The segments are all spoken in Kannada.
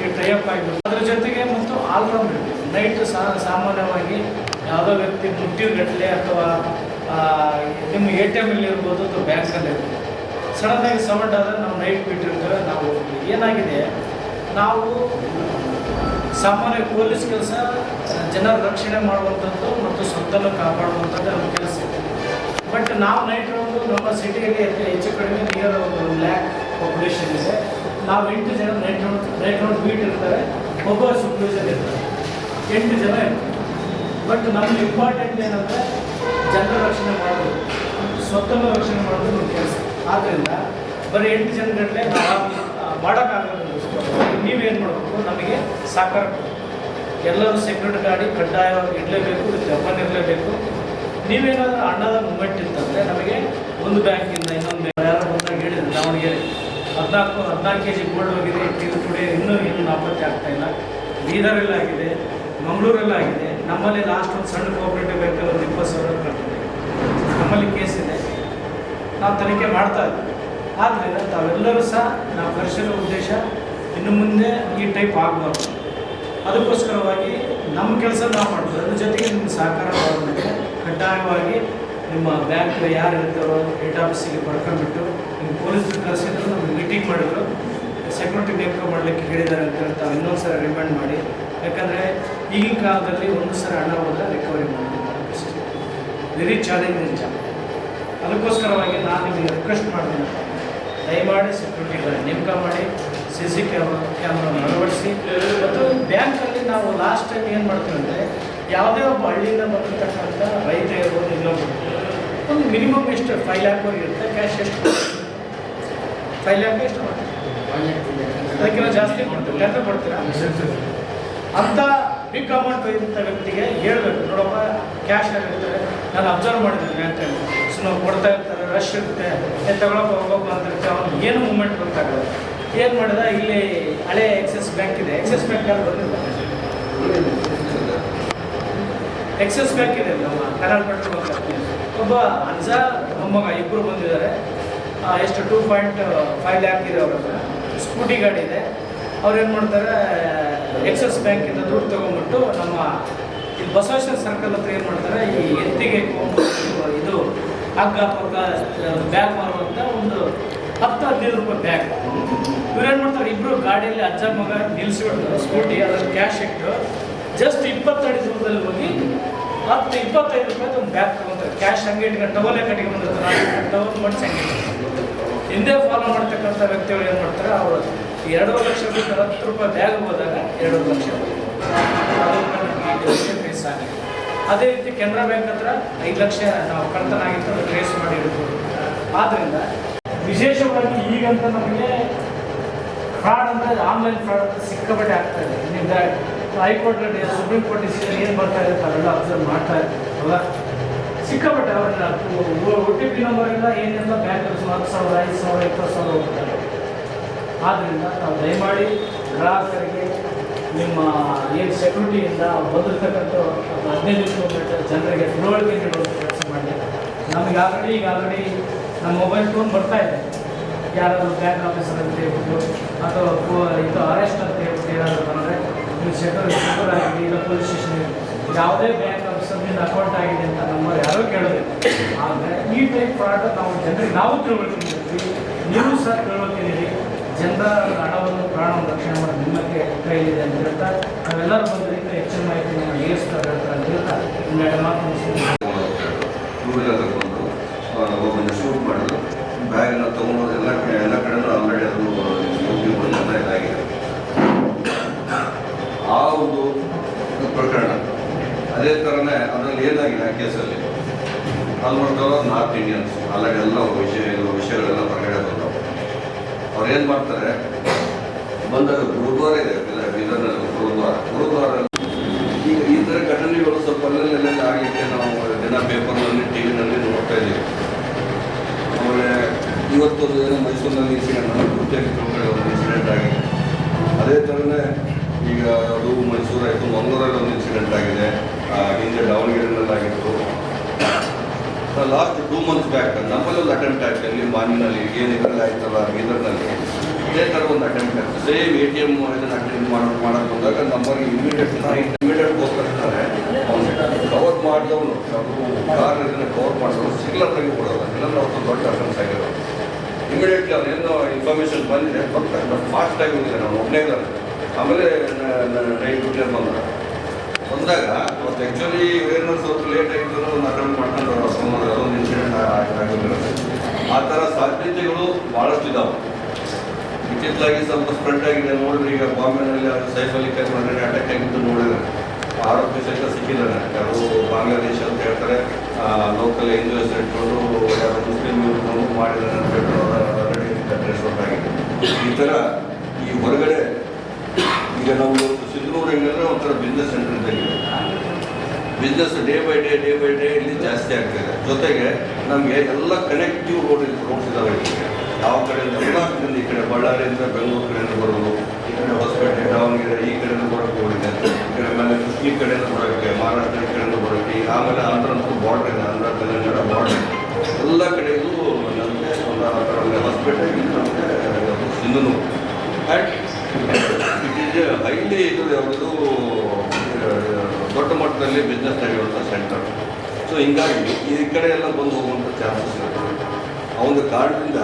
ಜೊತೆಗೆ ಟೈಅಪ್ ಆಗಿಬಿಟ್ಟು ಅದ್ರ ಜೊತೆಗೆ ಮತ್ತು ಆಲ್ರೌಂಡ್ ನೈಟ್ ಸಾಮಾನ್ಯವಾಗಿ ಯಾವುದೋ ವ್ಯಕ್ತಿ ದುಡ್ಡಿಗಟ್ಟಲೆ ಅಥವಾ ನಿಮ್ಮ ಎ ಟಿ ಎಂ ಇರ್ಬೋದು ಅಥವಾ ಬ್ಯಾಂಕಲ್ಲಿ ಇರ್ಬೋದು. ಸಡನ್ನಾಗಿ ಸೌಂಡ್ ಆದರೆ ನಾವು ನೈಟ್ ಬಿಟ್ಟಿರ್ತೇವೆ, ನಾವು ಏನಾಗಿದೆ? ನಾವು ಸಾಮಾನ್ಯ ಪೊಲೀಸ್ ಕೆಲಸ, ಜನರ ರಕ್ಷಣೆ ಮಾಡುವಂಥದ್ದು ಮತ್ತು ಸ್ವತ್ತನ್ನು ಕಾಪಾಡುವಂಥದ್ದು ನಮ್ಮ ಕೆಲಸ. ಬಟ್ ನಾವು ನೈಟ್ ನಮ್ಮ ಸಿಟಿಯಲ್ಲಿ ಹೆಚ್ಚು ಕಡಿಮೆ ನಿಯರ್ ಒಂದು ಲ್ಯಾಕ್ ಪಾಪ್ಯುಲೇಷನ್ ಇದೆ. ನಾವು ಎಂಟು ಜನ night round night round beat ಇರ್ತಾರೆ. ಒಬ್ಬ ಸೂಪರ್ವೈಸರ್ ಇರ್ತಾರೆ. ಎಂಟು ಜನ ಇರ್ತಾರೆ. ಬಟ್ ನಮ್ಗೆ ಇಂಪಾರ್ಟೆಂಟ್ ಏನಂದರೆ ಜನರ ರಕ್ಷಣೆ ಮಾಡೋದು. ಸ್ವತಂತ್ರ ರಕ್ಷಣೆ ಮಾಡೋದು ನಮ್ಮ ಕೆಲಸ. ಆದ್ದರಿಂದ ಬರೀ ಎಂಟು ಜನ ಮಾಡೋಕ್ಕಾಗಲ್ಲ ನೀವೇನು ಮಾಡಬೇಕು? ನಮಗೆ ಸಾಕಾರ ಎಲ್ಲರೂ ಸೆಕ್ಯೂರಿಟಿ ಗಾಡಿ ಕಡ್ಡಾಯವಾಗಿ ಇರಲೇಬೇಕು ಜಪಾನ್ ಇರಲೇಬೇಕು ನೀವೇನಾದರೂ ಹಣದ ಮೂಮೆಂಟ್ ಇತ್ತಂದರೆ ನಮಗೆ ಒಂದು ಬ್ಯಾಂಕಿಂದ ಇನ್ನೊಂದು ಯಾರು ಬಂದಾಗ ಹೇಳಿದ್ರೆ ನಾವು ದಾವಣಗೆರೆ. ಹದಿನಾಲ್ಕು ಹದಿನಾಲ್ಕು ಕೆ ಜಿ ಗೋಲ್ಡ್ ಹೋಗಿದೆ, ಇದು ಕೂಡ ಇನ್ನೂ ಇನ್ನೂ ನಾಪತ್ತೆ ಆಗ್ತಾ ಇಲ್ಲ. ಬೀದರಲ್ಲಾಗಿದೆ ಆಗಿದೆ, ಮಂಗಳೂರಲ್ಲಿ ಆಗಿದೆ. ನಮ್ಮಲ್ಲಿ ಲಾಸ್ಟ್ ಒಂದು ಸಣ್ಣ ಕೋಆಪರೇಟಿವ್ ಬ್ಯಾಂಕಲ್ಲಿ ಒಂದು ಇಪ್ಪತ್ತು ಸಾವಿರ ಕಟ್ಟಿದೆ. ನಮ್ಮಲ್ಲಿ ಕೇಸ್ ಇದೆ. ನಾವು ತನಿಖೆ ಮಾಡ್ತಾ ಇದ್ದೀವಿ ಆದ್ದರಿಂದ ತಾವೆಲ್ಲರೂ ಸಹ ನಾವು ಕರೆಸಿರೋ ಉದ್ದೇಶ ಇನ್ನು ಮುಂದೆ ಈ ಟೈಪ್ ಆಗಬಾರ್ದು. ಅದಕ್ಕೋಸ್ಕರವಾಗಿ ನಮ್ಮ ಕೆಲಸ ನಾವು ಮಾಡ್ತೀವಿ. ಅದ್ರ ಜೊತೆಗೆ ನಿಮ್ಮ ಸಹಕಾರ ಮಾಡೋದಕ್ಕೆ ಕಡ್ಡಾಯವಾಗಿ ನಿಮ್ಮ ಬ್ಯಾಂಕ್ ಯಾರು ಇರ್ತಾರೋ ಹೆಡ್ ಆಫೀಸಿಗೆ ಪಡ್ಕೊಂಡ್ಬಿಟ್ಟು ಪೊಲೀಸ್ ಕರೆಸಿದ್ರು ನಮ್ಗೆ ಮೀಟಿಂಗ್ ಮಾಡಿದ್ರು. ಸೆಕ್ಯೂರಿಟಿ ನೇಮಕ ಮಾಡಲಿಕ್ಕೆ ಹೇಳಿದ್ದಾರೆ ಅಂತ ಹೇಳ್ತಾ ಇನ್ನೊಂದು ಸಲ ರಿಮೈಂಡ್ ಮಾಡಿ. ಯಾಕಂದರೆ ಈಗಿನ ಕಾಲದಲ್ಲಿ ಒಂದು ಸಲ ಹಣ ಹೋದರೆ ರಿಕವರಿ ಮಾಡೋದು ವೆರಿ ಚಾಲೆಂಜಿಂಗ್ ಜಾಬ್ ಅದಕ್ಕೋಸ್ಕರವಾಗಿ ನಾನು ನಿಮಗೆ ರಿಕ್ವೆಸ್ಟ್ ಮಾಡ್ತೀನಿ. ದಯಮಾಡಿ ಸೆಕ್ಯೂರಿಟಿಗಳ ನೇಮಕ ಮಾಡಿ ಸಿ ಸಿ ಕ್ಯಾಮ್ರಾ ಕ್ಯಾಮ್ರಾ ಅಳವಡಿಸಿ ಮತ್ತು ಬ್ಯಾಂಕಲ್ಲಿ ನಾವು ಲಾಸ್ಟ್ ಟೈಮ್ ಏನು ಮಾಡ್ತೀವಿ ಅಂದರೆ ಯಾವುದೇ ಒಬ್ಬ ಹಳ್ಳಿಯಿಂದ ಬರ್ತಕ್ಕಂಥ ರೈತ ಇರ್ಬೋದು ಇನ್ನೊಬ್ಬರು ಒಂದು ಮಿನಿಮಮ್ ಎಷ್ಟು ಫೈವ್ ಲ್ಯಾಕ್ವರೆಗೆ ಇರುತ್ತೆ ಕ್ಯಾಶ್ ಎಷ್ಟು ಫೈವ್ ಲ್ಯಾಕ್ ಎಷ್ಟು ಅದಕ್ಕಿಂತ ಜಾಸ್ತಿ ಮಾಡ್ತೀವಿ ಲೆಕ್ಕ ಕೊಡ್ತೀರಾ? ಅಂಥ ಬಿಗ್ ಅಮೌಂಟ್ ಇದ್ದಂಥ ವ್ಯಕ್ತಿಗೆ ಹೇಳ್ಬೇಕು. ನೋಡಪ್ಪ ಕ್ಯಾಶ್ ಆಗಿರ್ತಾರೆ ನಾನು ಅಬ್ಸರ್ವ್ ಮಾಡಿದ್ದೀನಿ ಬ್ಯಾಂಕಲ್ಲಿ ಸೊ ನಾವು ಕೊಡ್ತಾ ಇರ್ತಾರೆ ರಶ್ ಇರುತ್ತೆ. ತಗೊಳಕ್ಕೆ ಹೋಗೋಕೆ ಅಂತ ಇರ್ತಾರೆ ಅವ್ನಿಗೆ ಏನು ಮೂಮೆಂಟ್ ಗೊತ್ತಾಗಲ್ಲ. ಏನು ಮಾಡಿದ? ಇಲ್ಲಿ ಹಳೆ ಎಕ್ಸಿಸ್ ಬ್ಯಾಂಕ್ ಇದೆ. ಎಕ್ಸಿಸ್ ಬ್ಯಾಂಕ್ ಯಾರು ಬಂದಿಲ್ಲ ಎಕ್ಸಿಸ್ ಬ್ಯಾಂಕ್ ಇದೆ ನಮ್ಮ ಕನ್ನಡ ಪೆಟ್ರೋಲ್ ಒಬ್ಬ ಅಜ್ಜ, ಮೊಮ್ಮಗ ಇಬ್ಬರು ಬಂದಿದ್ದಾರೆ. ಎಷ್ಟು ಟೂ ಪಾಯಿಂಟ್ ಫೈವ್ ಲ್ಯಾಕ್ ಇದೆ ಅವ್ರ ಹತ್ರ ಸ್ಕೂಟಿ ಗಾಡಿ ಇದೆ. ಅವ್ರು ಏನು ಮಾಡ್ತಾರೆ ಎಕ್ಸಸ್ ಬ್ಯಾಂಕಿಂದ ದುಡ್ಡು ತೊಗೊಂಡ್ಬಿಟ್ಟು ನಮ್ಮ ಇಲ್ಲಿ ಬಸವೇಶ್ವರ ಸರ್ಕಲ್ ಹತ್ರ ಏನು ಮಾಡ್ತಾರೆ, ಈ ಎತ್ತಿಗೆ ಇದು ಹಗ್ಗ ಪಕ್ಕ ಬ್ಯಾಗ್ ಮಾರುವಂಥ ಒಂದು ಹತ್ತು ಹದಿನೈದು ರೂಪಾಯಿ ಬ್ಯಾಗ್ ಇವ್ರೇನು ಮಾಡ್ತಾರೆ ಇಬ್ಬರು ಗಾಡಿಯಲ್ಲಿ ಅಜ್ಜ ಮಗ ನಿಲ್ಲಿಸ್ಬಿಟ್ಟು ಸ್ಕೂಟಿ, ಅದ್ರಲ್ಲಿ ಕ್ಯಾಶ್ ಇಟ್ಟು ಜಸ್ಟ್ ಇಪ್ಪತ್ತಡಿ ದೂರದಲ್ಲಿ ಹೋಗಿ ಹತ್ತು ಇಪ್ಪತ್ತೈದು ರೂಪಾಯಿ ಒಂದು ಬ್ಯಾಗ್ ತಗೊಂತಾರೆ. ಕ್ಯಾಶ್ ಹಂಗೆ ಇಟ್ಕೊಂಡು ಟವಲೇ ಕಟ್ಟಿಗೆ ಬಂದಿರ್ತಾರೆ. ಟವಲ್ ಮಾಡಿಸಿ ಹಂಗೆ ಹಿಂದೆ ಫಾಲೋ ಮಾಡ್ತಕ್ಕಂಥ ವ್ಯಕ್ತಿಗಳು ಏನು ಮಾಡ್ತಾರೆ? ಅವರು ಎರಡೂವರೆ ಲಕ್ಷ ರೂಪಾಯಿ ಹತ್ತು ರೂಪಾಯಿ ಬ್ಯಾಗ್ ಹೋದಾಗ ಎರಡೂವರೆ ಲಕ್ಷ ಫೇಸ್ ಆಗಿದೆ ಅದೇ ರೀತಿ ಕೆನರಾ ಬ್ಯಾಂಕ್ ಹತ್ರ ಐದು ಲಕ್ಷ ನಾವು ಕಳ್ತನ ಆಗಿತ್ತು ಅದು ಟ್ರೇಸ್ ಮಾಡಿ ಇಡ್ಬೋದು. ಆದ್ದರಿಂದ ವಿಶೇಷವಾಗಿ ಈಗಂತ ನಮಗೆ ಫ್ರಾಡ್ ಅಂದರೆ ಆನ್ಲೈನ್ ಫ್ರಾಡ್ ಅಂತ ಸಿಕ್ಕಾಪಟ್ಟೆ ಆಗ್ತಾ ಇದೆ. ನಿಮ್ಗೆ ಹೈಕೋರ್ಟ್ ಸುಪ್ರೀಂ ಕೋರ್ಟ್ ಡಿಸಿಷನ್ ಏನು ಬರ್ತಾ ಇದೆ ತಾವೆಲ್ಲ ಅಬ್ಸರ್ವ್ ಮಾಡ್ತಾ ಇರ್ತೀವಲ್ಲ ಸಿಕ್ಕಾಪಟ್ಟೆ ಅವ್ರನ್ನ ಒ ಟಿ ಪಿ ನಂಬರ್ ಇಲ್ಲ ಏನೆಲ್ಲ ಬ್ಯಾಂಕ್ ಹತ್ತು ಸಾವಿರ, ಐದು ಸಾವಿರ, ಇಪ್ಪತ್ತು ಸಾವಿರ ಹೋಗ್ತಾರೆ ಆದ್ದರಿಂದ ನಾವು ದಯಮಾಡಿ ಗ್ರಾಹಕರಿಗೆ ನಿಮ್ಮ ಏನು ಸೆಕ್ಯೂರಿಟಿಯಿಂದ ಬಂದಿರತಕ್ಕಂಥ ಹದಿನೈದು ಕಿಲೋಮೀಟರ್ ಜನರಿಗೆ ತಿಳುವಳಿಕೆ ನೀಡುವಂಥ ಕೆಲಸ ಮಾಡಿ. ನಮಗೆ ಆಲ್ರೆಡಿ ಈಗ ಆಲ್ರೆಡಿ ನಮ್ಮ ಮೊಬೈಲ್ ಫೋನ್ ಬರ್ತಾ ಇದೆ. ಯಾರಾದರೂ ಬ್ಯಾಂಕ್ ಆಫೀಸರ್ ಅಂತ ಹೇಳ್ಬಿಟ್ಟು ಅಥವಾ ಇದು ಅರೆಸ್ಟ್ ಅಂತ ಹೇಳ್ಬಿಟ್ಟು ಏನಾದರೂ ಬಂದರೆ ಸೆಕ್ಯೂರ್ ಸೆಕ್ಯೂರ್ ಆಗಿದೆ ಇಲ್ಲ ಪೊಲೀಸ್ ಸ್ಟೇಷನ್ ಯಾವುದೇ ಬ್ಯಾಂಕ್ ನಿನ್ನ ಅಕೌಂಟ್ ಆಗಿದೆ ಅಂತ ನಮ್ಮ ಯಾರೂ ಕೇಳೋದಿಲ್ಲ ಆದರೆ ಈ ಟೈಪ್ ಪ್ರಾಡಕ್ಟ್ ನಾವು ಜನರಿಗೆ ನಾವು ತಿಳುವಳಿಕೆ ನೀಡ್ತೀವಿ ನೀವು ಸಹ ನೀಡಿ ಜನರ ಹಣವನ್ನು, ಪ್ರಾಣವನ್ನು ರಕ್ಷಣೆ ಮಾಡಿ ನಿಮ್ಮಕ್ಕೆ ಕೈಲಿದೆ ಅಂತ ಹೇಳ್ತಾ, ನಾವೆಲ್ಲರೂ ಬಂದರಿಂದ ಹೆಚ್ಚಿನ ಮಾಹಿತಿ ನಮ್ಮ ಏರಿಸ್ತಾರೆ ಅಂತ ಹೇಳ್ತಾ ಇನ್ನೆರಡು ಮಾತು ಒಬ್ಬನ ಶೂಟ್ ಮಾಡೋದು ಬ್ಯಾಗನ್ನು ತೊಗೊಂಡು ಎಲ್ಲ ಎಲ್ಲ ಕಡೆನೂ ಆಲ್ರೆಡಿ ಅದು ಯೂಟ್ಯೂಬ್ ಎಲ್ಲ ಇದಾಗಿದೆ ಆ ಒಂದು ಪ್ರಕರಣ ಅದೇ ಥರನೇ ಅದರಲ್ಲಿ ಏನಾಗಿದೆ ಆ ಕೇಸಲ್ಲಿ? ಆಲ್ಮೋಸ್ಟ್ ಅವರು ನಾರ್ತ್ ಇಂಡಿಯನ್ಸ್ ಎಲ್ಲ ವಿಷಯ ವಿಷಯಗಳೆಲ್ಲ ಹೊರಗಡೆ ಬಂದವು. ಅವ್ರು ಏನು ಮಾಡ್ತಾರೆ? ಬಂದಾಗ ಗುರುದ್ವಾರ ಇದೆ ಬೀದರ್- ಬೀದರ್ನಲ್ಲಿ ಗುರುದ್ವಾರ ಗುರುದ್ವಾರ ಈಗ ಈ ಥರ ಘಟನೆಗಳು ಸ್ವಲ್ಪ ಅಲ್ಲಲ್ಲಿ ಆಗಲಿಕ್ಕೆ ನಾವು ದಿನ ಪೇಪರ್ನಲ್ಲಿ ಟಿ ವಿನಲ್ಲಿ ನೋಡ್ತಾ ಇದ್ದೀವಿ ಆಮೇಲೆ ಇವತ್ತೊಂದು ಏನೋ ಮೈಸೂರಿನಲ್ಲಿ ಇನ್ಸಿಡೆಂಟ್ ಗುರುತಿಯಾಗಿ ತಿಳ್ಕೊಳ್ಳಿ ಒಂದು ಇನ್ಸಿಡೆಂಟ್ ಆಗಿದೆ ಅದೇ ಥರನೇ ಈಗ ಅದು ಮೈಸೂರು ಆಯಿತು ಮಂಗಳೂರಲ್ಲಿ ಒಂದು ಇನ್ಸಿಡೆಂಟ್ ಆಗಿದೆ ಆ, ಹಿಂದೆ ದಾವಣಗೆರೆನಲ್ಲಿ ಆಗಿತ್ತು ಲಾಸ್ಟ್ ಟೂ ಮಂತ್ಸ್ ಬ್ಯಾಕ್ ನಮ್ಮಲ್ಲಿ ಒಂದು ಅಟೆಂಪ್ಟ್ ಆಯ್ತು ಅಲ್ಲಿ ಮಾನಿನಲ್ಲಿ ಏನು ಇದರಲ್ಲಿ ಆಯ್ತಲ್ಲ ಬೀದರ್ನಲ್ಲಿ ಇದೇ ಥರ ಒಂದು ಅಟೆಂಪ್ಟ್ ಆಗ್ತದೆ ಸೇಮ್ ಎ ಟಿ ಎಂ ಇದನ್ನು ಅಟೆಂಡ್ ಮಾಡೋ ಮಾಡೋಕ್ಕೆ ಬಂದಾಗ ನಮ್ಮಲ್ಲಿ ಇಮಿಡಿಯೇಟ್ ಇಮಿಡಿಯೇಟ್ ಹೋಗ್ತಾರೆ ಕವರ್ ಮಾಡಿದವನು ಕಾರ್ ಇದನ್ನು ಕವರ್ ಮಾಡಿದವನು ಸಿಗ್ಲರ್ ತೆಗೆದು ಕೊಡೋಲ್ಲ ಇಲ್ಲಂದ್ರೆ ಅವ್ರು ದೊಡ್ಡ ಅಫೆನ್ಸ್ ಆಗಿರೋದು. ಇಮಿಡಿಯೇಟ್ಲಿ ಅವನೇನೋ ಇನ್ಫಾರ್ಮೇಷನ್ ಬಂದಿದೆ. ಬಟ್ ಫಾಸ್ಟ್ ಆಗಿ ಹೋಗಿದ್ದಾನೆ ನಾನು ಒಬ್ಬನೇ ಇದ್ದಾನೆ ಆಮೇಲೆ ನೈಟ್ ಡ್ಯೂಟಿ ಬಂದ. ಬಂದಾಗ ಅವತ್ತು ಆ್ಯಕ್ಚುಲಿ ಅವೇರ್ನೆಸ್ ಸ್ವಲ್ಪ ಲೇಟ್ ಆಗಿದ್ರು ಒಂದು ಅಟೆಂಡ್ ಮಾಡ್ಕೊಂಡು ಅದೊಂದು ಇನ್ಸಿಡೆಂಟ್ ಆಗಿಲ್ಲ ಆ ಥರ ಸಾಧ್ಯತೆಗಳು ಭಾಳಷ್ಟು ಇದ್ದಾವೆ ಇತ್ತಿತ್ತಲಾಗಿ ಸ್ವಲ್ಪ ಸ್ಪ್ರೆಡ್ ಆಗಿದೆ. ನೋಡಿದ್ರೆ ಈಗ ಬಾಂಬೆನಲ್ಲಿ ಸೈಫ್ ಅಲಿ ಖಾನ್ ಮಾಡಿದ್ರೆ ಅಟ್ಯಾಕ್ ಆಗಿದ್ದು ನೋಡಿದ್ರೆ. ಆರೋಗ್ಯ ಸಹಿತ ಸಿಕ್ಕಿದ್ದಾರೆ ಯಾರು ಬಾಂಗ್ಲಾದೇಶ ಅಂತ ಹೇಳ್ತಾರೆ. ಲೋಕಲ್ ಹಿಂದೂ ಹೆಸರು ಇಟ್ಕೊಂಡು, ಯಾರು ಮುಸ್ಲಿಂ ಇವ್ರು ಮಾಡಿದ್ದಾರೆ ಅಂತ ಹೇಳ್ತಾರೆ. ಆಗಿದೆ ಈ ಥರ ಈ ಹೊರಗಡೆ ಈಗ ನಾವು ಸಿಂಧನೂರು ಹೆಂಗಂದ್ರೆ ಒಂಥರ business centre ಇದ್ದಂಗಿದೆ. Business day by day day by day ಇಲ್ಲಿ ಜಾಸ್ತಿ ಆಗ್ತಿದೆ ಜೊತೆಗೆ ನಮಗೆ ಎಲ್ಲ ಕನೆಕ್ಟಿವ್ ರೋಡ್ ರೋಡ್ಸ್ ಇದಾವೆ ಯಾವ ಕಡೆಯಿಂದ ಎಲ್ಲ ಈ ಕಡೆ ಬಳ್ಳಾರಿಯಿಂದ ಬೆಂಗಳೂರು ಕಡೆಯಿಂದ ಬರೋದು, ಈ ಕಡೆ ಹೊಸಪೇಟೆ, ದಾವಣಗೆರೆ ಈ ಕಡೆಯಿಂದ ಬರೋಕ್ಕೆ ಹೋಗಿದೆ. ಈ ಕಡೆ ಈ ಕಡೆಯಿಂದ ಬರೋಕ್ಕೆ ಮಹಾರಾಷ್ಟ್ರ ಕಡೆಯಿಂದ ಬರೋಕ್ಕೆ ಆಮೇಲೆ ಆಂಧ್ರ ಅಂತೂ ಬಾರ್ಡರ್ ಇದೆ. ಆಂಧ್ರ, ತೆಲಂಗಾಣ ಬಾರ್ಡರ್ ಎಲ್ಲ ಕಡೆಗೂ ನಮಗೆ ಒಂದು ಹೊಸಪೇಟೆ ನಮಗೆ Sindhanur. And it is highly ಇದು ಯಾವುದು ದೊಡ್ಡ ಮಟ್ಟದಲ್ಲಿ ಬಿಸ್ನೆಸ್ ನಡೆಯುವಂಥ ಸೆಂಟರ್ ಸೊ ಹಿಂಗಾಗಿ ಈ ಕಡೆ ಎಲ್ಲ ಬಂದು ಹೋಗುವಂಥ ಚಾನ್ಸಸ್ ಇರುತ್ತೆ. ಆ ಒಂದು ಕಾರಣದಿಂದ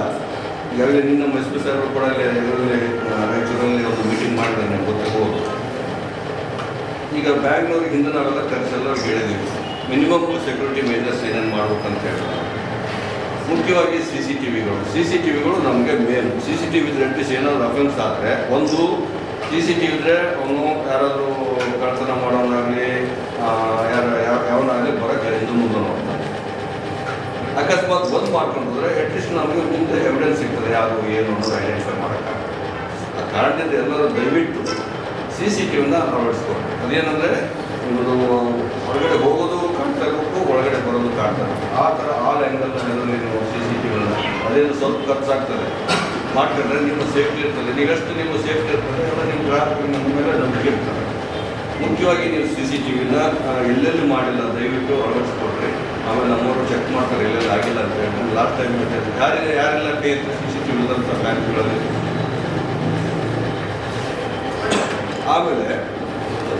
ಈಗಾಗಲೇ ನಿನ್ನ ಮೈಸೂರು ಸರ್ ಕೂಡ ಇದರಲ್ಲಿ ರಾಯಚೂರಲ್ಲಿ ಒಂದು ಮೀಟಿಂಗ್ ಮಾಡಿದ್ದಾನೆ ಗೊತ್ತಾಗ್ಬೋದು ಈಗ ಬ್ಯಾಂಕ್ನವ್ರಿಗೆ ಹಿಂದೆ ನಾವೆಲ್ಲ ಕರೆಸೆಲ್ಲ ಹೇಳಿದ್ದೀವಿ. ಮಿನಿಮಮ್ ಸೆಕ್ಯೂರಿಟಿ ಮೇಜರ್ಸ್ ಏನೇನು ಮಾಡ್ಬೇಕಂತ ಹೇಳ್ತಾರೆ ಮುಖ್ಯವಾಗಿ ಸಿ ಸಿ ಟಿ ವಿಗಳು ಸಿ ಸಿ ಟಿ ವಿಗಳು ನಮಗೆ main C C T V at least ಏನಾದರೂ ಅಫೆನ್ಸ್ ಆದರೆ, ಒಂದು ಸಿ ಸಿ ಟಿ ವಿ ಇದ್ರೆ ಅವನು ಯಾರಾದರೂ ಕಳ್ತನ ಮಾಡೋನಾಗಲಿ ಯಾವನಾಗಲಿ ಬರೋಕ್ಕೆ ಹಿಂದೆ ಮುಂದೆ ನೋಡ್ತಾರೆ. ಅಕಸ್ಮಾತ್ ಬಂದ್ ಮಾಡ್ಕೊಂಡ್ರೆ ಅಟ್ಲೀಸ್ಟ್ ನಮಗೆ ಮುಂದೆ ಎವಿಡೆನ್ಸ್ ಸಿಗ್ತದೆ ಯಾರು, ಏನು ಅಂತ ಐಡೆಂಟಿಫೈ ಮಾಡೋಕ್ಕಾಗಲ್ಲ. ಆ ಕಾರಣದಿಂದ ಎಲ್ಲರೂ ದಯವಿಟ್ಟು ಸಿ ಸಿ ಟಿ ವಿನ ಅಳವಡಿಸ್ಕೊಂಡು ಅದೇನಂದರೆ ಇವರು ಹೊರಗಡೆ ಹೋಗೋದು ಕಾಣ್ತಾ ಒಳಗಡೆ ಬರೋದು ಕಾಣ್ತಾ ಆ ಥರ ಆಲ್ ಆ್ಯಂಗಲ್ನಲ್ಲಿ ನೀವು ಸಿ ಸಿ ಟಿ ವಿನ ಅದೇನು ಸ್ವಲ್ಪ ಖರ್ಚಾಗ್ತದೆ. ಮಾಡ್ಕೊಂಡ್ರೆ ನಿಮ್ಮ ಸೇಫ್ಟಿ ಇರ್ತದೆ. ನೀವಷ್ಟು ನಿಮ್ಮ ಸೇಫ್ಟಿ ಇರ್ತದೆ, ಎಲ್ಲ ನಿಮ್ಮ ನಿಮ್ಮ ಮೇಲೆ ನಂಬಿಕೆ ಇರ್ತದೆ. ಮುಖ್ಯವಾಗಿ ನೀವು ಸಿ ಸಿ ಟಿ ವಿನ ಎಲ್ಲೆಲ್ಲಿ ಮಾಡಿಲ್ಲ, ದಯವಿಟ್ಟು ಅಳವಡಿಸ್ಕೊಡ್ರಿ ಆಮೇಲೆ ನಮ್ಮವರು ಚೆಕ್ ಮಾಡ್ತಾರೆ ಎಲ್ಲೆಲ್ಲಿ ಆಗಿಲ್ಲ ಅಂತ ಹೇಳಿ ಲಾಸ್ಟ್ ಟೈಮ್ ಯಾರಿಗೆ ಯಾರೆಲ್ಲ ಕೈ ಸಿ ಸಿ ಟಿ ವಿ ಇಲ್ಲದಂಥ ಬ್ಯಾಂಕ್ಗಳಲ್ಲಿ. ಆಮೇಲೆ,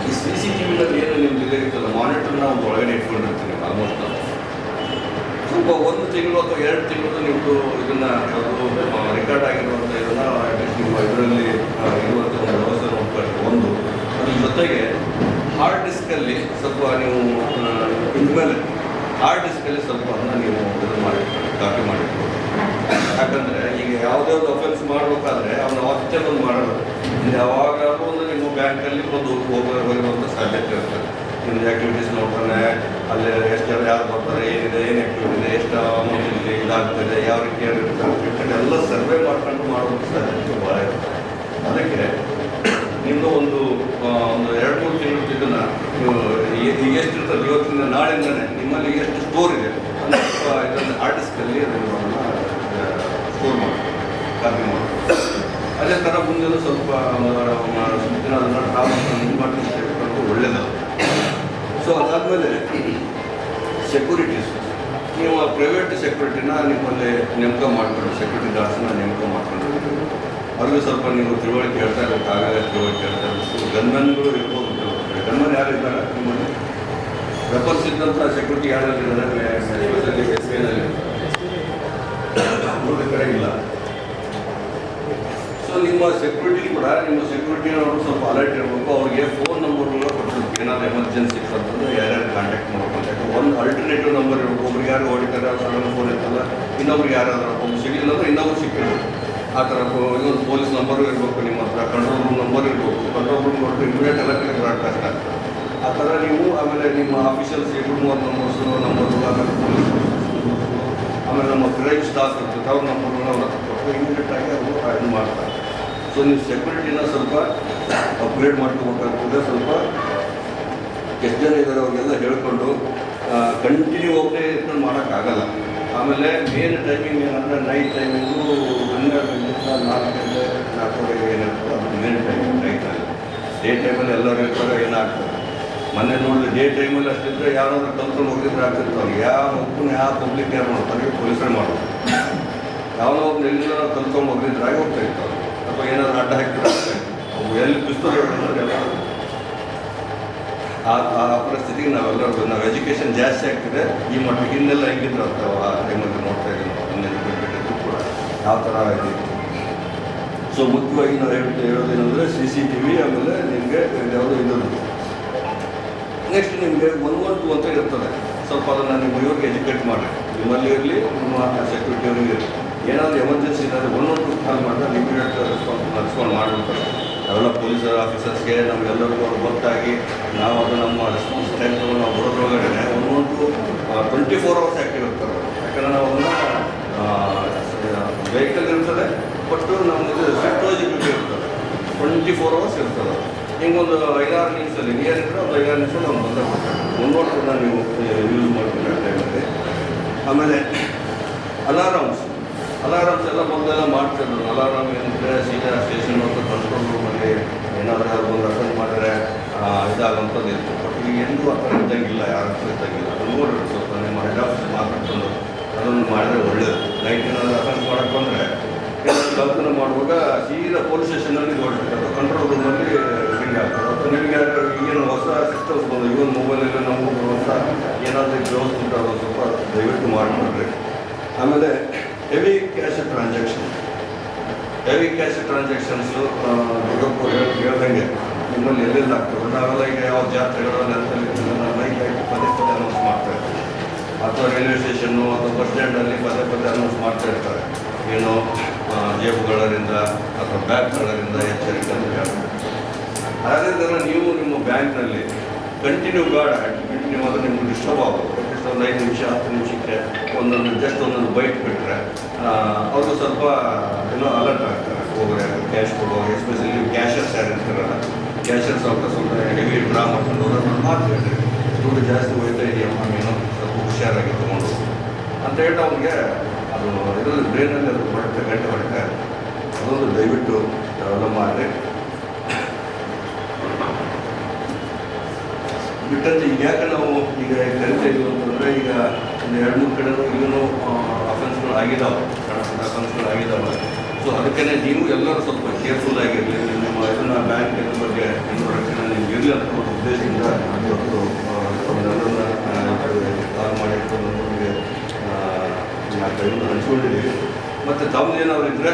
ಈ ಸಿ ಸಿ ಟಿ ವಿನಲ್ಲಿ ಏನು ನಿಮ್ಗೆ ಇದೆ ಇರ್ತಲ್ಲ ಮಾನಿಟರ್ ನಾವು ಒಳಗಡೆ ಇಟ್ಕೊಂಡಿರ್ತೀವಿ ಆಲ್ಮೋಸ್ಟ್ ನಾವು ಸ್ವಲ್ಪ ಒಂದು ತಿಂಗಳು ಅಥವಾ ಎರಡು ತಿಂಗಳು ನಿಮ್ಮದು ಇದನ್ನ, ಅದು ರೆಕಾರ್ಡ್ ಆಗಿರುವಂಥ ಇದನ್ನು ನಿಮ್ಮ ಇದರಲ್ಲಿ ಇರುವಂಥ ಒಂದು ವ್ಯವಸ್ಥೆ ನೋಡ್ಕೊಂಡು ಒಂದು, ಅದ್ರ ಜೊತೆಗೆ ಹಾರ್ಡ್ ಡಿಸ್ಕಲ್ಲಿ ಸ್ವಲ್ಪ ನೀವು ಇನ್ಮೇಲೆ ಹಾರ್ಡ್ ಡಿಸ್ಕಲ್ಲಿ ಸ್ವಲ್ಪ ಅದನ್ನ ನೀವು ಇದು ಮಾಡಿ ಕಾಪಿ ಮಾಡಿ ಯಾಕಂದ್ರೆ ಈಗ ಯಾವುದೇ ಒಂದು ಅಫೆನ್ಸ್ ಮಾಡಬೇಕಾದ್ರೆ ಅವನು ಆಫೀಸಲ್ಲಿ ಒಂದು ಮಾಡೋದು. ಯಾವಾಗಾದ್ರೂ ಒಂದು ನಿಮ್ಮ ಬ್ಯಾಂಕಲ್ಲಿ ಒಂದು ಹೋಗ ಬರುವಂಥ ಸಾಧ್ಯತೆ ಇರ್ತದೆ ನಿಮ್ಮದು ಆ್ಯಕ್ಟಿವಿಟೀಸ್ ನೋಡ್ತಾನೆ, ಅಲ್ಲಿ ಎಷ್ಟು ಜನ ಯಾರು ಬರ್ತಾರೆ, ಏನಿದೆ, ಏನು ಆ್ಯಕ್ಟಿವಿಟಿ ಇದೆ, ಎಷ್ಟು ಅಮೌಂಟ್ ಇದೆ, ಇದಾಗ್ತದೆ, ಯಾವ ರೀತಿ ಎಲ್ಲ ಸರ್ವೆ ಮಾಡ್ಕೊಂಡು ಮಾಡುವಂಥ ಸಾಧ್ಯತೆ ಭಾಳ ಇರುತ್ತೆ ಅದಕ್ಕೆ ನಿಮ್ಮದು ಒಂದು ಆ, ಒಂದು ಎರಡು ಮೂರು ತಿಂಗಳು ಇದನ್ನ ನೀವು ಈ- ಈಗ ಎಷ್ಟು ಇರ್ತದೆ ನಾಳೆಯಿಂದನೇ ನಿಮ್ಮಲ್ಲಿ ಎಷ್ಟು ಸ್ಟೋರ್ ಇದೆ? ಇದನ್ನು ಆರ್ಟಿಸ್ಟಲ್ಲಿ ಅದನ್ನು ಸ್ಟೋರ್ ಮಾಡಿ ಕಾಪಿ ಮಾಡಿ ಅದೇ ಥರ ಮುಂದೆ ಸ್ವಲ್ಪ ಒಂದು ದಿನ ಅದನ್ನು ಟ್ರಾನ್ಸ್ಫರ್ ಮಾಡಿ ಸೊ ಅದಾದಮೇಲೆ ಸೆಕ್ಯೂರಿಟೀಸ್ ನೀವು ಪ್ರೈವೇಟ್ ಸೆಕ್ಯೂರಿಟಿನ ನಿಮ್ಮಲ್ಲಿ ನೇಮಕ ಮಾಡ್ಕೊಂಡು ಸೆಕ್ಯೂರಿಟಿ ಗಾರ್ಡ್ಸ್ನ ನೇಮಕ ಮಾಡ್ಕೊಂಡು ಅವ್ರಿಗೂ ಸ್ವಲ್ಪ ನೀವು ತಿಳುವಳಿಕೆ ಹೇಳ್ತಾ ಇರಬೇಕು ಆಗಲೇ ತಿಳುವಳಿಕೆ ಹೇಳ್ತಾ ಇರಬೇಕು. ಗನ್ಮನ್ಗಳು ಇರ್ಬೋದು ಗನ್ಮನ್ ಯಾರು ಇದ್ದಾರೆ ನಿಮ್ಮಲ್ಲಿ? ವೆಪನ್ಸ್ ಇದ್ದಂಥ ಸೆಕ್ಯೂರಿಟಿ ಯಾರಲ್ಲಿ ಎಸ್ಪೆಷಲಿ ಎಸ್ನಲ್ಲಿ. ಮೂರು ಕಡೆ ಇಲ್ಲ. ಸೊ ನಿಮ್ಮ ಸೆಕ್ಯೂರಿಟಿ ಕೂಡ, ನಿಮ್ಮ ಸೆಕ್ಯೂರಿಟಿ ಅವರು ಸ್ವಲ್ಪ ಅಲರ್ಟ್ ಇರಬೇಕು. ಅವ್ರಿಗೆ ಫೋನ್ ನಂಬರ್ಗಳು ಕೊಟ್ಟು ಏನಾದ್ರು ಎಮರ್ಜೆನ್ಸಿ ಅಂತಂದ್ರೆ ಯಾರ್ಯಾರು ಕಾಂಟ್ಯಾಕ್ಟ್ ಮಾಡ್ಬೇಕು. ಅಂತ ಒಂದು ಅಲ್ಟರ್ನೇಟಿವ್ ನಂಬರ್ ಇರಬೇಕು. ಒಬ್ರಿಗೆ ಯಾರು ಹೊಡಿತಾರೆ ಸಡನ್ ಫೋನ್ ಇರ್ತಲ್ಲ ಇನ್ನೊಬ್ರು ಯಾರಾದ್ರೂ ಒಂದು ಸಿಗಲಿಲ್ಲ ಅಂದ್ರೆ ಇನ್ನೊಬ್ರು ಸಿಕ್ಕಿರ್ಬೇಕು. ಆ ಥರ ಇನ್ನೊಂದು ಪೊಲೀಸ್ ನಂಬರು ಇರಬೇಕು ನಿಮ್ಮ ಹತ್ರ ಕಂಟ್ರೋಲ್ ರೂಮ್ ನಂಬರ್ ಇರಬೇಕು. ಕಂಟ್ರೋಲ್ ರೂಮ್ ಕೊಟ್ಟು ಇಮಿಡಿಯೇಟ್ ಎಲ್ಲ ಕಡೆ ಬ್ರಾಡ್ಕಾಸ್ಟ್ ಆಗ್ತದೆ. ಆ ಥರ ನೀವು ಆಮೇಲೆ ನಿಮ್ಮ ಆಫೀಷಿಯಲ್ಸ್ ಎರಡು ಮೂವತ್ತು ನಂಬರ್ಸು ನಂಬರು ಆಮೇಲೆ ಪೊಲೀಸ್ ಆಮೇಲೆ ನಮ್ಮ ಕ್ರೈಮ್ ಸ್ಟಾಫ್ ಇರ್ತದೆ ಅವ್ರ ನಂಬರ್ಗಳನ್ನ ಅವ್ರ ಹತ್ರ ಇಮಿಡಿಯೇಟ್ ಆಗಿ ಅವರು ಇದು ಮಾಡ್ತಾರೆ. ಸೊ ನೀವು ಸೆಕ್ಯೂರಿಟಿನ ಸ್ವಲ್ಪ ಅಪ್ಗ್ರೇಡ್ ಮಾಡ್ಕೋಬೇಕಾಗ್ತದೆ, ಸ್ವಲ್ಪ ಎಷ್ಟು ಜನ ಇದ್ದಾರೆ ಅವ್ರಿಗೆಲ್ಲ ಹೇಳ್ಕೊಂಡು ಕಂಟಿನ್ಯೂ ಒಬ್ಬರೇ ಇಟ್ಕೊಂಡು ಮಾಡೋಕ್ಕಾಗಲ್ಲ. ಆಮೇಲೆ ಮೇನ್ ಟೈಮಿಂಗ್ ಏನಂದರೆ ನೈಟ್ ಟೈಮಿಂಗು ಹನ್ನೆರಡರಿಂದ ನಾಲ್ಕು ಗಂಟೆ, ನಾಲ್ಕೂವರೆಗೆ ಏನಿರ್ತದೆ ಅದು ಮೇನ್ ಟೈಮಿಂಗ್ ಟೈಮ್ ಡೇ ಟೈಮಲ್ಲಿ ಎಲ್ಲರೂ ಇರ್ತಾರೆ, ಏನಾಗ್ತದೆ? ಮೊನ್ನೆ ನೋಡಿದ್ರೆ ಡೇ ಟೈಮಲ್ಲಿ ಅಷ್ಟಿದ್ರೆ ಯಾರಾದ್ರೂ ಕಲ್ತ್ಕೊಂಡು ಹೋಗಿದ್ರೆ ಆಗ್ತಿರ್ತಾವೆ ಯಾವ ಮಕ್ಕಳು ಯಾವ ಪಬ್ಲಿಕ್ ಯಾರು ಮಾಡ್ತಾರೆ ಪೊಲೀಸರೇ ಮಾಡೋದು. ಯಾವನೋ ಒಬ್ಬ ಎಲ್ಲಿಂದ ಕಂತ್ಕೊಂಡು ಹೋಗಿದ್ರೆ ಆಗಿ ಹೋಗ್ತಾ ಇರ್ತಾವೆ ಅಥವಾ ಏನಾದ್ರು ಅಡ್ಡ ಹಾಕಿದ್ರೆ. ಅವು ಎಲ್ಲಿ ಪಿಸ್ತೂಲ್ ಎಲ್ಲ ಆ ಆ ಪರಿಸ್ಥಿತಿಗೆ ನಾವೆಲ್ಲರೂ ನಾವು ಎಜುಕೇಷನ್ ಜಾಸ್ತಿ ಆಗ್ತಿದೆ. ಈ ಮಟ್ಟಿಗೆ ಇನ್ನೆಲ್ಲ ಹೆಂಗಿದ್ರು ಅಂತ ಆ ಟೈಮಲ್ಲಿ ನೋಡ್ತಾ ಇದ್ದೀವಿ ಕೂಡ ಯಾವ ಥರ ಇದೆ. ಸೊ ಮುಖ್ಯವಾಗಿ ನಾವು ಹೇಳ್ತಾ ಹೇಳೋದೇನೆಂದರೆ ಸಿ ಸಿ ಟಿ ವಿ ಆಮೇಲೆ ನಿಮಗೆ ಯಾವುದೋ ಇದು ನೆಕ್ಸ್ಟ್ ನಿಮಗೆ ಒನ್ ಒನ್ ಟು ಅಂತ ಇರ್ತದೆ. ಸ್ವಲ್ಪ ಅದನ್ನು ನೀವು ಇವ್ರಿಗೆ ಎಜುಕೇಟ್ ಮಾಡಿ ನಿಮ್ಮಲ್ಲಿ ಇರಲಿ, ನಿಮ್ಮ ಸೆಕ್ಯೂರಿಟಿ ಅವ್ರಿಗೆ ಇರಲಿ. ಏನಾದರೂ ಎಮರ್ಜೆನ್ಸಿ ಏನಾದರೂ ಒನ್ ಒನ್ ಟು ಕಾಲ್ ಮಾಡಿದ್ರೆ ಇಮಿಡಿಯೇಟ್ ರೆಸ್ಪಾನ್ಸ್ ರೆಸ್ಪಾಂಡ್ ಮಾಡಿಬಿಡ್ತಾರೆ. ಅವೆಲ್ಲ ಪೊಲೀಸ್ ಆಫೀಸರ್ಸ್ಗೆ ನಮಗೆಲ್ಲರಿಗೂ ಅವ್ರು ಗೊತ್ತಾಗಿ ನಾವು ಅದು ನಮ್ಮ ರೆಸ್ಪಾನ್ಸ್ ಟೈಮ್ ತಗೊಂಡು ನಾವು ಬರೋದ್ರೊಳಗಡೆ one one to twenty four hours active ಇರ್ತಾರೆ. ಯಾಕಂದರೆ ನಾವು ಅದನ್ನು ವೆಹಿಕಲ್ ಇರ್ತದೆ ಬಟ್ ನಮ್ಮದು ಸೆಕ್ಟೋಜಿಬಿಲಿಟಿ ಇರ್ತದೆ ಟ್ವೆಂಟಿ ಫೋರ್ ಅವರ್ಸ್ ಇರ್ತದೆ ಹಿಂಗೊಂದು ಐದಾರು ನಿಮಿಷದಲ್ಲಿ ನಿಯರ್ ಒಂದು ಐದಾರು ನಿಮಿಷ ನಾವು ಬಂದ ಮುನ್ನೋಟನ್ನ ನೀವು ಯೂಸ್ ಟೈಮಲ್ಲಿ ಆಮೇಲೆ ಅಲಾರಾಮ್ಸ್ ಅಲಾರಾಮ್ಸ್ ಎಲ್ಲ ಮೊದಲೆಲ್ಲ ಮಾಡ್ತಿದ್ರು. ಅಲಾರಾಮ್ ಏನಂದರೆ ಸೀದಾ ಸ್ಟೇಷನ್ ಮತ್ತು ಕಂಟ್ರೋಲ್ ರೂಮಲ್ಲಿ ಏನಾದರೂ ಯಾರು ಬಂದು ಅಟೆಂಡ್ ಮಾಡಿದ್ರೆ ಇದಾಗುವಂಥದ್ದು ಇತ್ತು. ಬಟ್ ಈಗ ಎಂದೂ ಆ ಥರ ಇದ್ದಂಗಿಲ್ಲ, ಯಾರು ಇದ್ದಂಗಿಲ್ಲ. ಅದು ನೋಡಿ ಸ್ವಲ್ಪ ನಿಮ್ಮ ಹೆಡ್ ಆಫೀಸ್ ಮಾತಾಡ್ಕೊಂಡು. ಅದನ್ನು ಮಾಡಿದ್ರೆ ಒಳ್ಳೆಯದು ನೈಟ್ ಏನಾದರೂ ಅಟೆಂಡ್ ಮಾಡೋಕ್ಕೆ ಬಂದರೆ ಕಲ್ಪನೆ ಮಾಡುವಾಗ ಸೀದಾ ಪೊಲೀಸ್ ಸ್ಟೇಷನಲ್ಲಿ ಹೊರಟಿರ್ತಾರೆ ಕಂಟ್ರೋಲ್ ರೂಮಲ್ಲಿ ಅಥವಾ ನಿಮಗೆ ಯಾರು ಹೊಸ ಸಿಸ್ಟಮ್ಸ್ ಮೊಬೈಲಲ್ಲಿ ನಾವು ಹೊಸ ಏನಾದರೂ ವ್ಯವಸ್ಥೆ ಉಂಟು ಅದನ್ನು ಸ್ವಲ್ಪ ದಯವಿಟ್ಟು ಮಾಡಿಬಿಡ್ರಿ ಆಮೇಲೆ heavy cash transaction heavy cash transactions Durgappa ಹೇಳ್ದಂಗೆ ನಿಮ್ಮಲ್ಲಿ ಎಲ್ಲೆಲ್ಲ ಆಗ್ತದೆ? ನಾವೆಲ್ಲ ಈಗ ಯಾವ ಜಾತ್ರೆಗಳಲ್ಲಿ ಅಂತಲ್ಲಿ ಮೈಕ್ ಹಾಕಿ ಪದೇ ಪದೇ ಅನೌನ್ಸ್ ಮಾಡ್ತಾ ಇರ್ತೀವಿ. ಅಥವಾ ರೈಲ್ವೆ ಸ್ಟೇಷನ್ನು ಅಥವಾ ಬಸ್ ಸ್ಟ್ಯಾಂಡಲ್ಲಿ ಪದೇ ಪದೇ ಅನೌನ್ಸ್ ಮಾಡ್ತಾ ಇರ್ತಾರೆ. ಏನು ಜೇಬುಗಳರಿಂದ ಅಥವಾ ಬ್ಯಾಗ್ಗಳರಿಂದ ಎಚ್ಚರಿಕೆ ಅಂತ ಹೇಳ್ತಾರೆ ಥರ ನೀವು ನಿಮ್ಮ ಬ್ಯಾಂಕ್ನಲ್ಲಿ ಕಂಟಿನ್ಯೂ ಗಾರ್ಡ್ ನೀವು ಅದು ನಿಮ್ಗೆ ಡಿಸ್ಟರ್ಬ್ ಆಗೋದು ಅಟ್ಲೀಸ್ಟ್ ಒಂದು ಐದು ನಿಮಿಷ, ಹತ್ತು ನಿಮಿಷಕ್ಕೆ ಒಂದೊಂದು ಜಸ್ಟ್ ಒಂದೊಂದು ಬೈಟ್ ಬಿಟ್ಟರೆ ಅವರು ಸ್ವಲ್ಪ, ಏನೋ ಅಲರ್ಟ್ ಆಗ್ತಾರೆ. ಹೋಗ್ರೆ ಕ್ಯಾಶ್ ಕೊಡೋ ಎಸ್ಪೆಷಲಿ ಕ್ಯಾಶರ್ಸ್ ಯಾರು ಇರ್ತಾರಲ್ಲ ಕ್ಯಾಶರ್ಸ್ ಅವ್ರ ಸ್ವಲ್ಪ ಹೆವಿ ಡ್ರಾ ಮಾಡ್ಕೊಂಡು ಹೋಗೋದು ಮಾಡ್ತೀವಿ ದುಡ್ಡು ಜಾಸ್ತಿ ಹೋಯ್ತಾ ಇದೆಯಮ್ಮ ನೀನು ಸ್ವಲ್ಪ ಹುಷಾರಾಗಿ ತೊಗೊಂಡು ಅಂತ ಹೇಳ್ತಾ ಅವ್ನಿಗೆ ಅದು ಇದರಲ್ಲಿ ಬ್ರೈನಲ್ಲಿ ಅದು ಹೊರಟೆ, ಗಂಟೆ ಹೊರಟೆ ಅದೊಂದು ದಯವಿಟ್ಟು ಅವೆಲ್ಲ ಬಿಟ್ಟಂತೆ ಈಗ ಯಾಕೆ ನಾವು ಈಗ ಕರಿತಾ ಇದೀವಿ ಅಂತಂದರೆ ಈಗ ಒಂದು ಎರಡು ಮೂರು ಕಡೆ ಇನ್ನೂ ಅಫೆನ್ಸ್ಗಳು ಆಗಿದ್ದಾವೆ ಅಫೆನ್ಸ್ಗಳು ಆಗಿದ್ದಾವೆ ಸೊ ಅದಕ್ಕೆ ನೀವು ಎಲ್ಲರೂ ಸ್ವಲ್ಪ ಕೇರ್ಫುಲ್ ಆಗಿರಲಿ. ನಿಮ್ಮ ಇದನ್ನ ಬ್ಯಾಂಕ್ ಇದ್ರ ಬಗ್ಗೆ ನಿಮ್ಮ ರಕ್ಷಣೆ ನಿಮ್ಗೆ ಇರಲಿ ಅಂತ ಉದ್ದೇಶದಿಂದ ಇವತ್ತು ಕಾಲ್ ಮಾಡಿ ನಮಗೆ ಹಂಚ್ಕೊಂಡಿದ್ದೀವಿ ಮತ್ತು ತಮ್ಮದೇನಾದ್ರು ಇದ್ದರೆ